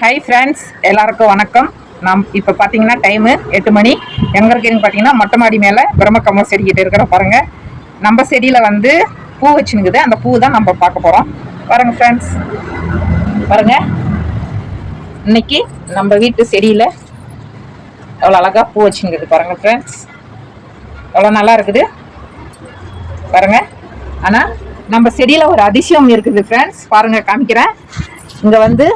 Hi friends எல்லாருக்கும் வணக்கம். நாம் இப்போ பார்த்தீங்கன்னா டைமு எட்டு மணி. எங்கே இருக்குன்னு பார்த்தீங்கன்னா மொட்டை மாடி மேலே பிரம்மக்கம்பம் செடிக்கிட்டு இருக்கிற பாருங்கள் நம்ம செடியில் வந்து பூ வச்சுனுக்குது அந்த பூ தான் நம்ம பார்க்க போகிறோம் பாருங்க ஃப்ரெண்ட்ஸ் பாருங்க. இன்னைக்கு நம்ம வீட்டு செடியில் எவ்வளோ அழகாக பூ வச்சுனுக்குது பாருங்க ஃப்ரெண்ட்ஸ் எவ்வளோ நல்லா இருக்குது. பாருங்க. ஆனால் நம்ம செடியில் ஒரு அதிசயம் இருக்குது ஃப்ரெண்ட்ஸ் பாருங்கள் காமிக்கிறேன். இங்கே வந்து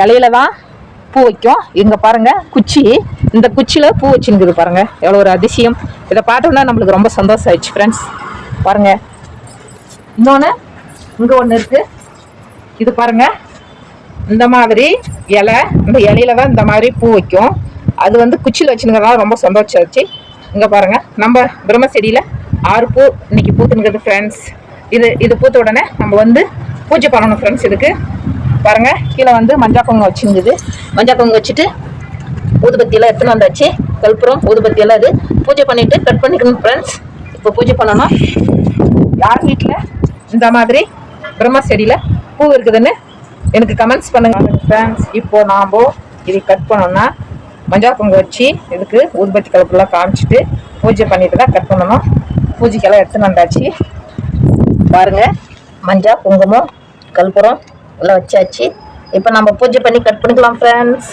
இலையில தான் பூ வைக்கும். இங்க பாருங்க குச்சி. இந்த குச்சியில பூ வச்சுருக்குது பாருங்க. எவ்வளோ ஒரு அதிசயம். இதை பார்த்தோம்னா நம்மளுக்கு ரொம்ப சந்தோஷம் ஆயிடுச்சு ஃப்ரெண்ட்ஸ் பாருங்க. இன்னொன்று இங்கே ஒன்று இருக்கு. இது பாருங்க. இந்த மாதிரி இலை இந்த இலையில தான் இந்த மாதிரி பூ வைக்கும். அது வந்து குச்சியில் வச்சுருக்கிறதுனால ரொம்ப சந்தோஷம் ஆச்சு. இங்கே பாருங்க. நம்ம பிரம்ம செடியில் ஆறு பூ இன்னைக்கு பூத்துனுக்குது ஃப்ரெண்ட்ஸ் இது இது பூத்த உடனே நம்ம வந்து பூஜை பண்ணணும் ஃப்ரெண்ட்ஸ் இதுக்கு. பாருங்கள் கீழே வந்து மஞ்சள் பொங்கல் வச்சுருந்தது. மஞ்சள் பொங்கல் வச்சுட்டு ஊதுபத்தியெல்லாம் எடுத்துன்னு வந்தாச்சு. கல்புரம் ஊதுபத்தியெல்லாம் இது. பூஜை பண்ணிவிட்டு கட் பண்ணிக்கணும் ஃப்ரெண்ட்ஸ் இப்போ பூஜை பண்ணணும். யார் வீட்டில் இந்த மாதிரி பிரம்ம செடியில் பூ இருக்குதுன்னு எனக்கு கமெண்ட்ஸ் பண்ணுங்க. ஃப்ரெண்ட்ஸ் இப்போது நாம் இதை கட் பண்ணோம்னா மஞ்சள் குங்கம் வச்சு இதுக்கு ஊதுபத்தி கலப்புலாம் காமிச்சிட்டு பூஜை பண்ணிட்டு தான் கட் பண்ணணும். பூஜைக்கெல்லாம் எடுத்துன்னு வந்தாச்சு. பாருங்கள் மஞ்சள் குங்குமம் கல்புரம் எல்லாம் வச்சாச்சு. இப்போ நம்ம பூஜை பண்ணி கட் பண்ணிக்கலாம் ஃப்ரெண்ட்ஸ்